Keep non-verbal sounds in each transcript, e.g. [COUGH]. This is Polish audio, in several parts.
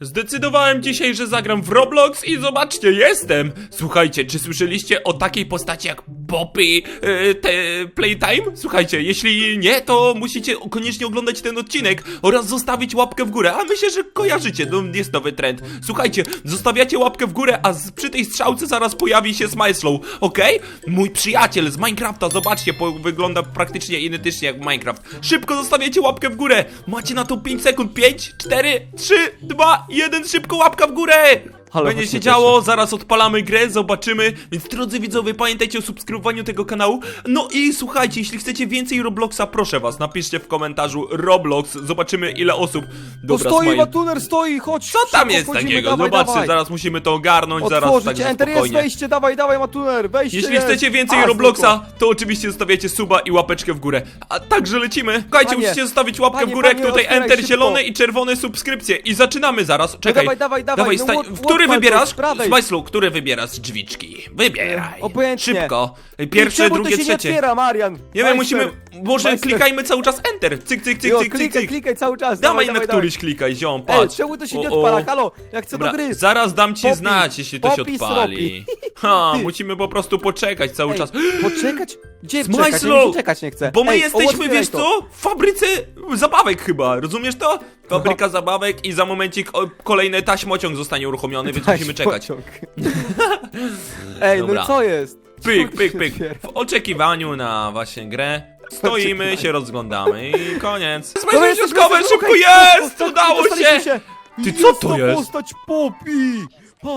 Zdecydowałem dzisiaj, że zagram w Roblox i zobaczcie, jestem! Słuchajcie, czy słyszeliście o takiej postaci jak Poppy e, te Playtime? Słuchajcie, jeśli nie, to musicie koniecznie oglądać ten odcinek oraz zostawić łapkę w górę, a myślę, że kojarzycie, no jest nowy trend. Słuchajcie, zostawiacie łapkę w górę, a z, przy tej strzałce zaraz pojawi się Smyslow, okej? Mój przyjaciel z Minecrafta, zobaczcie, wygląda praktycznie identycznie jak Minecraft. Szybko zostawiacie łapkę w górę! Macie na to 5 sekund, 5, 4, 3, 2, 1, szybko łapka w górę! Halo, Będzie się działo, zaraz odpalamy grę, zobaczymy. Więc drodzy widzowie, pamiętajcie o subskrybowaniu tego kanału. No i słuchajcie, jeśli chcecie więcej Robloxa, proszę was, napiszcie w komentarzu Roblox. Zobaczymy ile osób. No Dobra, stoi, Smile. Matuner, stoi, chodź! Co tam szybko jest wchodzimy, takiego? Dawaj, Zobaczcie, dawaj. zaraz musimy to ogarnąć, zaraz Otworzyć, także Enter jest spokojnie. wejście, dawaj, dawaj, Matuner, wejście Jeśli jest. chcecie więcej A, Robloxa, to oczywiście zostawiacie suba i łapeczkę w górę. A także lecimy. Słuchajcie, Panie, musicie zostawić łapkę w panie, górę, panie, tutaj otwieraj Enter szybko. zielone i czerwone subskrypcje. I zaczynamy zaraz. Czekaj. dawaj, dawaj, dawaj, no stań- łap- w który wybierasz? prawej. Smajslu, który wybierasz drzwiczki? Wybieraj. Obojętnie. Szybko. I Pierwsze, czemu drugie, to się trzecie. nie otwiera, Marian? Nie wiem, musimy. Może Majster. klikajmy cały czas Enter. Cyk, cyk, cyk, Jo, cyk, cyk, klikaj, cyk. klikaj cały czas, Dawaj na któryś klikaj, ziom, Ej, patrz. czemu to się nie O, o. odpala? Halo, ja chcę Dobra, do gry. zaraz dam ci znać, jeśli to się odpali. Ha, [LAUGHS] musimy po prostu poczekać cały Ej, czas. [GASPS] Poczekać? Gdzie Smajslo! czekać? Ja nigdzie czekać nie chcę. Bo my Ej, jesteśmy, otwieraj wiesz to. co? W fabryce zabawek chyba, rozumiesz to? Fabryka zabawek i za momencik o, kolejny taśmociąg zostanie uruchomiony, więc musimy czekać. pociąg. [LAUGHS] Ej, Dobra. no co jest? Pyk, pyk, pyk. W oczekiwaniu na właśnie grę stoimy, się rozglądamy i koniec. Dobra, wszystko, jesteśmy, szybko jest! Udało się! Ty, co to jest? postać Poppy!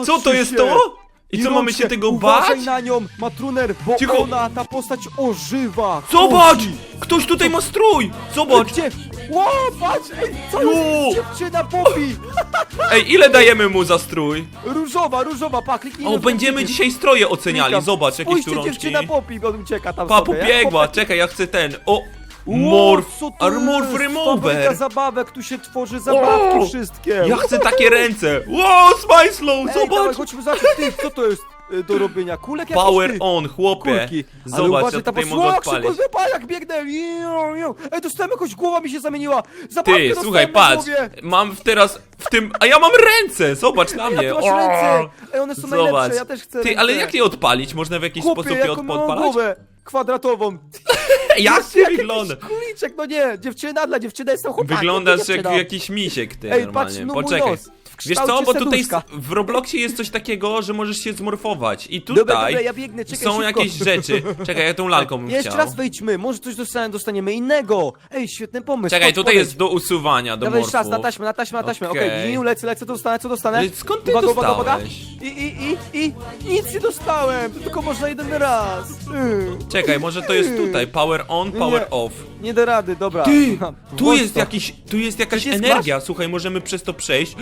Co to jest to? I co, mamy się tego Uważaj bać? na nią, Matruner, bo Cicho. ona, ta postać ożywa! Zobacz! Ktoś tutaj ma strój! Zobacz! Gdzie? Ło, patrz! Ej, co Jo. jest? Dziewczyna! [LAUGHS] Ej, ile dajemy mu za strój? Różowa, różowa, pa, kliknij O, będziemy dzisiaj stroje oceniali, zobacz, jakieś Spójrzcie, tu rączki. dziewczyna bo on ucieka tam Pa, sobie. pobiegła, czekaj, ja chcę ten. O! Morph, co to jest? Fabryka Remover! zabawek, tu się tworzy zabawki O. wszystkie! Ja chcę takie ręce! Wow, Smyslow, Ej, dawaj, zobacz! chodźmy zobaczyć, ty, co to jest y, do robienia? Kulek Power ty? on, chłopie! Kulki. Ale Zobacz, uważaj, ja ta tutaj mogę szybko, odpalić. zobacz, jak biegnę! Iu, iu. Ej, dostałem jakąś głowa mi się zamieniła! Zabawkę Ty, dostałem słuchaj, na patrz, głowie. mam teraz w tym, a ja mam ręce, zobacz na Ej, mnie. masz O, ręce! Ej, one są Zobacz. najlepsze, ja też chcę Ty, ręce. ale jak je odpalić? Można w jakiś Chłopie, sposób je jaką mam odpalać? głowę kwadratową. [LAUGHS] Jak ty wygląda? Kuliczek, no nie, dziewczyna dla dziewczyny jestem chłopakiem. Wyglądasz jak jakiś misiek, ty, Ej, normalnie. patrz, no mój Poczekaj. nos. Wiesz co, bo tutaj serduszka. w Robloxie jest coś takiego, że możesz się zmorfować. I tutaj Dobra, dobra, ja biegnę, czekaj są szybko. jakieś rzeczy. Czekaj, ja tą lalką bym Jeszcze chciał. raz wejdźmy, może coś dostaniemy, dostaniemy innego. Ej, świetny pomysł. Czekaj, chodź, tutaj podejdź. jest do usuwania, do Dawaj morfów. jeszcze raz, na taśmę, na taśmę, na taśmę. Okej, Okej. okay. lecę, lecę, co dostanę, co dostanę? Ale skąd ty dostałeś? I, i, i, i, nic nie dostałem, tylko można jeden raz. Yy, Czekaj, może to jest tutaj. Power on, power Nie. off. nie da rady, dobra. Ty, tu włącz jest to. jakiś, tu jest jakaś Przycisk energia. Słuchaj, możemy przez to przejść.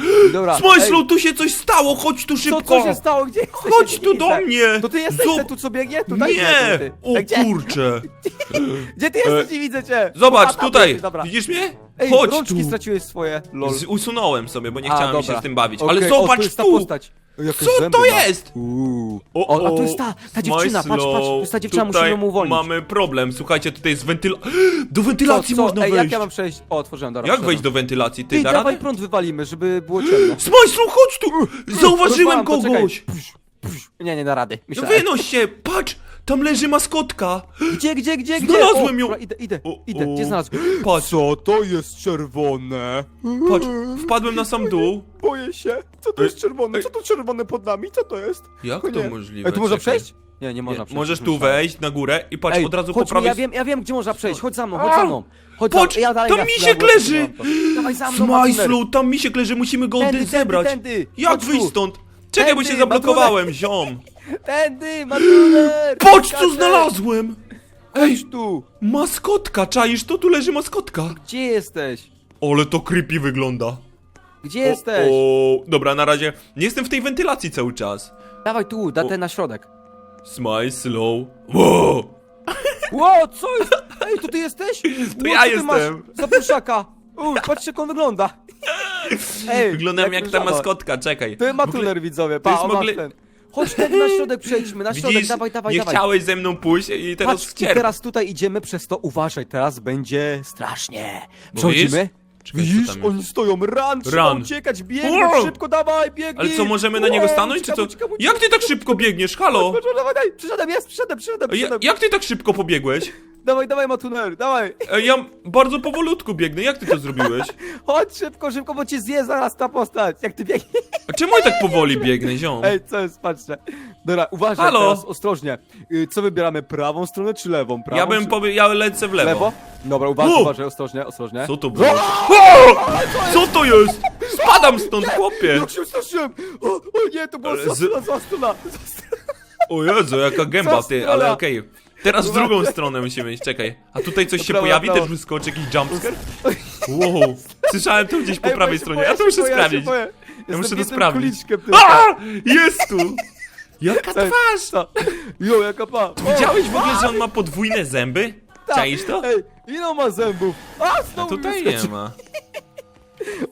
Dobra, Smajslu, ej, tu się coś stało, chodź tu Co, szybko. co się stało? Gdzie jesteś? Chodź tu do mnie. To ty jesteś ten tu co biegnie? Tutaj Nie! ty. O Gdzie? kurcze. [LAUGHS] Gdzie ty jesteś? Nie widzę cię. Zobacz, tutaj. Dobra. Widzisz mnie? Ej, Chodź rączki tu. straciłeś swoje, lol. Z, usunąłem sobie, bo nie A, chciałem dobra. się z tym bawić. Okej, Ale o, zobacz tu. Jest ta tu. postać. Co zęby to ma. jest? Uuu. O, O, a to jest ta, ta dziewczyna, patrz, patrz, to jest ta dziewczyna, musimy ją uwolnić. mamy problem, słuchajcie, tutaj jest wentyla... [GASPS] Do wentylacji co, można Ej, wejść. jak ja mam przejść? O, otworzyłem, dobra. Jak wejść do wentylacji? Ty, Ty, da dawaj radę? prąd wywalimy, żeby było ciemno. Smajslu, chodź tu! Zauważyłem Rozwalam to, czekaj. kogoś! Nie, nie da rady. No Myślałem. wynoś się, patrz! Tam leży maskotka! Gdzie, gdzie, gdzie, gdzie? Znalazłem ją. Dobra, idę, idę, O, idę. o. Gdzie znalazłem? Patrz, Co to jest czerwone? patrz, wpadłem na sam dół. Boję się. Co to Ej, jest czerwone? ej. Co to czerwone pod nami? Co to jest? Jak O to nie. możliwe? Ej, tu można Czekaj. przejść? Nie, nie można Nie, przejść. Możesz tu myślałem. wejść na górę i patrz, Ej, od razu po prawej... ja wiem, ja wiem, gdzie można przejść. Chodź za mną, chodź za mną. Chodź za ja dalej tam na misiek chwilę, bo leży. Dawaj za mną. Smajslu, tam misiek leży, musimy go Tędy, tędy, tędy, zebrać. tędy. Jak Chodź wyjść tu. stąd? Czekaj, bo się Tędy, zablokowałem, ziom. [LAUGHS] Tędy, Matuner! Patrz, co znalazłem! Chodź tu. Maskotka, czaisz to? Tu leży maskotka. Gdzie jesteś? Ale to creepy wygląda. Gdzie jesteś? O, dobra, na razie nie jestem w tej wentylacji cały czas. Dawaj tu, da ten na środek. Smile slow. Wow. Ło, co jest? [LAUGHS] Ej, to ty jesteś? To ja jestem. Za pluszaka. Uuu, patrzcie jak on wygląda. [LAUGHS] Ej, Wyglądam jak ta maskotka, czekaj. To jest matuner widzowie, to pa, jest on ten. Chodź ten na środek przejdźmy, na środek, Widzisz, dawaj, dawaj, nie dawaj. chciałeś ze mną pójść i teraz Patrz, i wcierp. teraz tutaj idziemy przez to, uważaj, teraz będzie strasznie. Przechodzimy? Czekaj, co Widzisz, tam jest? oni stoją, run, trzeba Run. uciekać, biegnij, Wow. szybko, dawaj, biegnij! Ale co, możemy na niego Wow, stanąć, czy co? uciekam, uciekam. Jak ty tak szybko biegniesz, halo? Chodź, chodź, Dawaj, dawaj, przyszedłem, jest, przyszedłem, przyszedłem, Ja, przyszedłem. jak ty tak szybko pobiegłeś? [LAUGHS] Dawaj, dawaj, Matuner, dawaj. E, Ja bardzo powolutku biegnę, jak ty to zrobiłeś? [LAUGHS] Chodź szybko, szybko, bo cię zje zaraz ta postać, jak ty biegniesz. A czemu ja tak powoli biegnę, ziom? Ej, co jest, patrzcie. Dobra, uważaj Halo? teraz, ostrożnie. Y, Co wybieramy, prawą stronę czy lewą? Prawą, Ja bym czy... powie... ja lecę w lewo. Lewo? Dobra, uważaj, U! uważaj, ostrożnie, ostrożnie. Co to było? O! Co to jest? Spadam stąd, chłopie! Jak się straszyłem! O, o nie, to była zła z- strona, zła strona. zła strona. O Jezu, jaka gęba, ty, ale okej. Teraz w drugą stronę musimy iść, czekaj. A tutaj coś się Dobra, pojawi, dobra. też wyskoczy jakiś jumpscare? Wow, słyszałem to gdzieś po Ej, prawej się, stronie, boję ja to się, muszę boję się, sprawdzić. boję. Ja Jestem muszę to biednym sprawdzić. kuliczkiem tylko. A! Jest tu! Jaka Ej, twarz! co? Jo, jaka pa. Widziałeś w ogóle, że on ma podwójne zęby? Tak. Czaisz to? Ej, ile on ma zębów? A, A znowu tutaj nie wyskoczy. ma.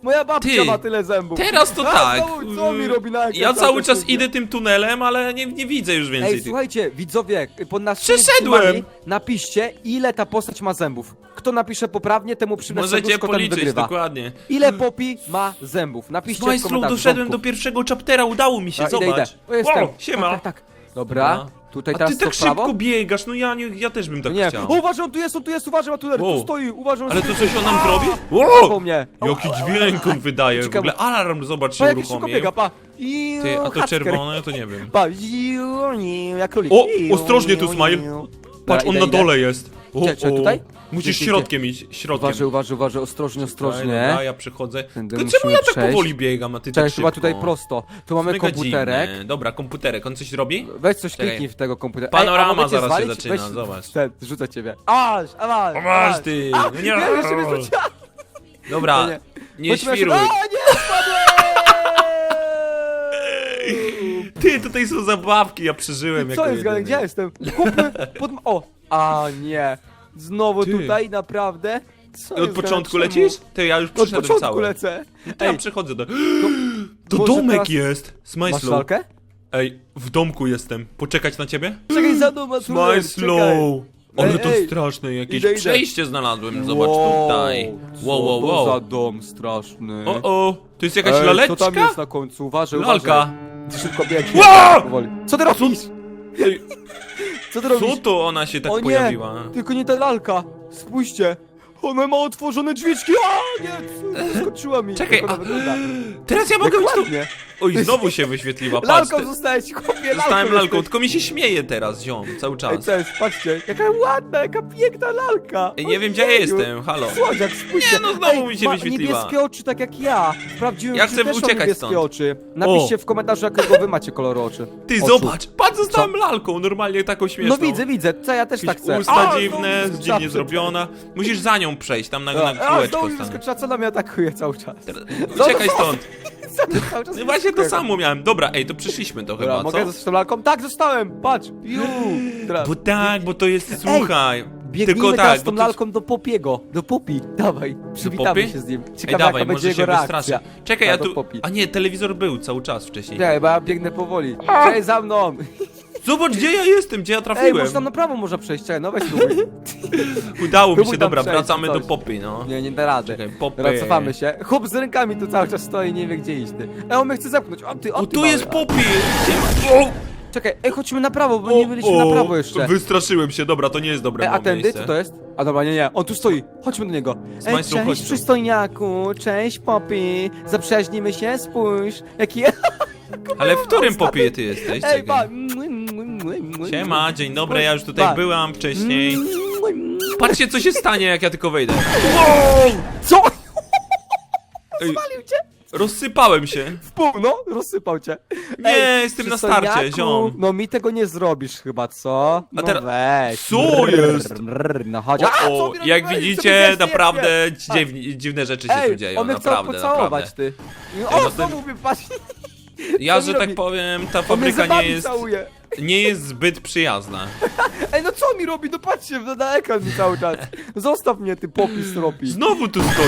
Moja babcia Ty, ma tyle zębów. Teraz to A, tak. Co on mi robi na? Ja cały czas idę tym tunelem, ale nie, nie widzę już więcej Ej, tych. słuchajcie, widzowie, pod naszymi Przeszedłem. filmami napiszcie, ile ta postać ma zębów. Kto napisze poprawnie, temu przypnę Możecie serduszko, ten policzyć, wygrywa. dokładnie. Ile Popi ma zębów? Napiszcie w Majstru, komentarzu. doszedłem do pierwszego chaptera, udało mi się, A, idę, zobacz. idę. O, jestem. Wow, siema. Tak, tak, tak. Dobra, Dobra. Tutaj A teraz ty co tak w prawo? szybko biegasz, no ja, nie, ja też bym tak Nie, chciał. o, uważaj, on tu jest, on tu jest, uważaj, Matuner, Wow. tu stoi, uważaj, on Ale stoi. to coś on nam zrobi? Po Wow! mnie. Jaki dźwięk on wydaje, w Ciekawe- ogóle alarm, zobacz, się Pa, jak szybko uruchomił. biega, pa. I Ty, a to Hacker. czerwone, to nie wiem. Pa, iu, iu, jak królik. O, Iu, ostrożnie tu, iu, Smile. iu. Patrz, on idę, na idę. dole jest. Gdzie, czy tutaj? Musisz Gdzie, gdzie, środkiem iść, środkiem. Uważaj, uważaj, uważaj, ostrożnie, ostrożnie. ja przechodzę. Tędy Tylko czemu musimy ja tak przejść. powoli biegam, a ty Cześć, tak chyba szybko? tutaj prosto. Tu mamy Mega komputerek. dziwne. Dobra, komputerek, on coś robi? Weź coś Czekaj. kliknij w tego komputera. Panorama Ej, a mogę cię zaraz się zwalić? zaczyna, Weź- zobacz. Ten, rzucę ciebie. Aż, aż, O, masz ty! A, No nie, nie, jeszcze mnie rzuciła. Dobra, Nie, nie Chodźmy świruj. A, nie, spadłem! Ty, tutaj są zabawki, ja przeżyłem jako Co jest. Gdzie jestem? Kupmy pod... O! A nie! Znowu Ty. tutaj, naprawdę? Co Od jest, początku? Czemu? lecisz? Ty, ja już Od przyszedłem początku cały. lecę. To ja Ej, przechodzę do... To domek teraz- jest! masz Smajslow. lalkę? Ej, w domku jestem. Poczekać na ciebie? Czekaj za mną, Matuner, czekaj. Smajslow! Ale Ej, to ej. straszne, jakieś Idę, idę. przejście znalazłem, zobacz tutaj. Wow, wow, Co to za wow. dom straszny. O, o, to jest jakaś Ej, laleczka? Co tam jest na końcu? Uważaj, Lalka. uważaj. Szybko biegnie. Wow! Powoli. Co ty robisz? Ej, Co ty robisz? Co to ona się tak o nie, pojawiła? tylko nie ta lalka. Spójrzcie. Ona ma otworzone drzwiczki. A nie, skoczyła mi. Czekaj, Jak ona a- wygląda. Teraz ja mogę tu... Oj, znowu się wyświetliła, patrz. Lalką ty- zostałeś, chłopie, Zostałem lalką, jesteś. tylko mi się śmieje teraz, ziom, cały Ej, czas. cześć, patrzcie, jaka ładna, jaka piękna lalka. Ej, nie wiem gdzie ja jestem, halo. Słodziak, spójrzcie. Nie, no znowu mi się ma wyświetliła. niebieskie oczy, tak jak ja. W prawdziwym Ja chcę też mam uciekać niebieskie stąd. oczy. Napiszcie w komentarzu, jakiego wy macie koloru oczy. Ty, Oczu. zobacz, patrz, zostałem lalką, normalnie taką śmieszną. No widzę, widzę, co ja też tak Jakieś chcę. usta A, dziwne, znowu dziwnie zrobiona. Musisz za nią przejść, tam na, na A, kółeczko znowu mi wyskoczyła, co ona mnie atakuje cały czas. Uciekaj stąd. [LAUGHS] Cały czas No Właśnie to wyskakuje. samo miałem. Dobra, ej, to przyszliśmy to Dobra, chyba, mogę co? zostać tą lalką? Tak, zostałem, patrz. Ju. Teraz. Bo tak, bo to jest, słuchaj. Biegnijmy Tylko teraz tak, z bo tą to... lalką do Popiego, do Popi, dawaj, przywitamy się z nim. Ej, Ciekawe dawaj, jaka może będzie się jego reakcja. Czekaj, A, ja do tu... A nie, telewizor był cały czas wcześniej. Nie, bo ja biegnę powoli. Cześć za mną! Zobacz, gdzie ja jestem, gdzie ja Ej, trafiłem. może tam na prawo można przejść, czekaj, no weź spróbuj. [LAUGHS] Udało mi Próbuj się, tam dobra, przejść, wracamy coś. do popy, no. Nie, nie da rady. Czekaj, popy. Teraz cofamy się. Chłop z rękami tu cały czas stoi, nie wie gdzie iść ty. Ej, on mnie chce zepchnąć, o ty, o O, ty tu mały. jest popy! O! Czekaj, ej, chodźmy na prawo, bo nie byliśmy O, na prawo jeszcze. Wystraszyłem się, dobra, to nie jest dobre Ej, a tędy, co to jest? A dobra, nie, nie, on tu stoi, chodźmy do niego. Ej, chodź cześć tu. przystojniaku, cześć Poppy, zaprzyjaźnimy się, spójrz. Jaki... [LAUGHS] Ale w którym popie ty jesteś? Ej. Czekaj. Siema, dzień dobry, ja już tutaj byłam wcześniej. Mm. Patrzcie, co się stanie, jak ja tylko wejdę. Co? [LAUGHS] Ej, Spalił cię? rozsypałem się. W pół, no, rozsypał cię. Nie, jestem na starcie, przystojniaku, ziom. No mi tego nie zrobisz chyba, co? No teraz- weź. Co jest? brrr, No chodź. A, co O, ty jak widzicie, Co ty naprawdę nie, nie. dziwni, dziwne rzeczy się tu Ej, dzieją, on mnie chciał naprawdę, pocałować, naprawdę. ty. no O, to- znowu mnie patrz. Ja, Co że mi tak robi? powiem, ta On mnie fabryka nie jest, całuje. Nie jest zbyt przyjazna. Ej, no co mi robi? No patrzcie, no na ekran mi cały czas. Zostaw mnie, ty popis robi. Znowu tu stoi.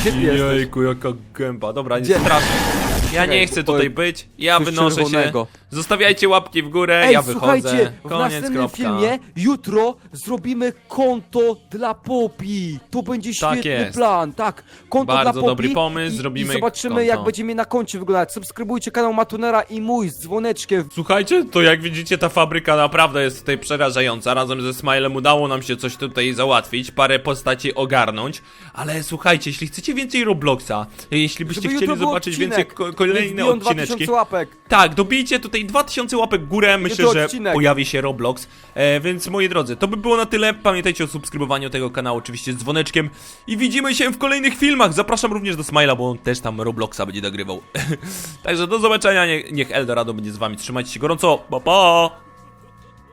Gdzie ty jesteś? Jejku, jaka gęba. Dobra, nie Gdzie? strasznie. Ja nie chcę tutaj być, ja coś wynoszę czerwonego. się. Zostawiajcie łapki w górę, Ej, ja wychodzę. słuchajcie, w Koniec, następnym kropka. filmie jutro zrobimy konto dla Popi. To będzie Tak świetny jest. plan, tak. Konto Bardzo dla Popi. dobry pomysł, i, zrobimy I zobaczymy konto. jak będzie mnie na koncie wyglądać. Subskrybujcie kanał Matunera i mój z dzwoneczkiem. Słuchajcie, to jak widzicie ta fabryka naprawdę jest tutaj przerażająca. Razem ze Smilem udało nam się coś tutaj załatwić, parę postaci ogarnąć. Ale słuchajcie, jeśli chcecie więcej Robloxa, jeśli byście Żeby chcieli był zobaczyć odcinek. więcej ko Niech kolejne wbiją odcineczki. 2000 łapek. Tak, dobijcie tutaj 2000 łapek górę, myślę, że odcinek. pojawi się Roblox. E, więc moi drodzy, to by było na tyle. Pamiętajcie o subskrybowaniu tego kanału, oczywiście z dzwoneczkiem. I widzimy się w kolejnych filmach. Zapraszam również do Smila, bo on też tam Robloxa będzie nagrywał. [LAUGHS] Także do zobaczenia, Nie, niech Eldorado będzie z wami. Trzymajcie się gorąco, pa pa!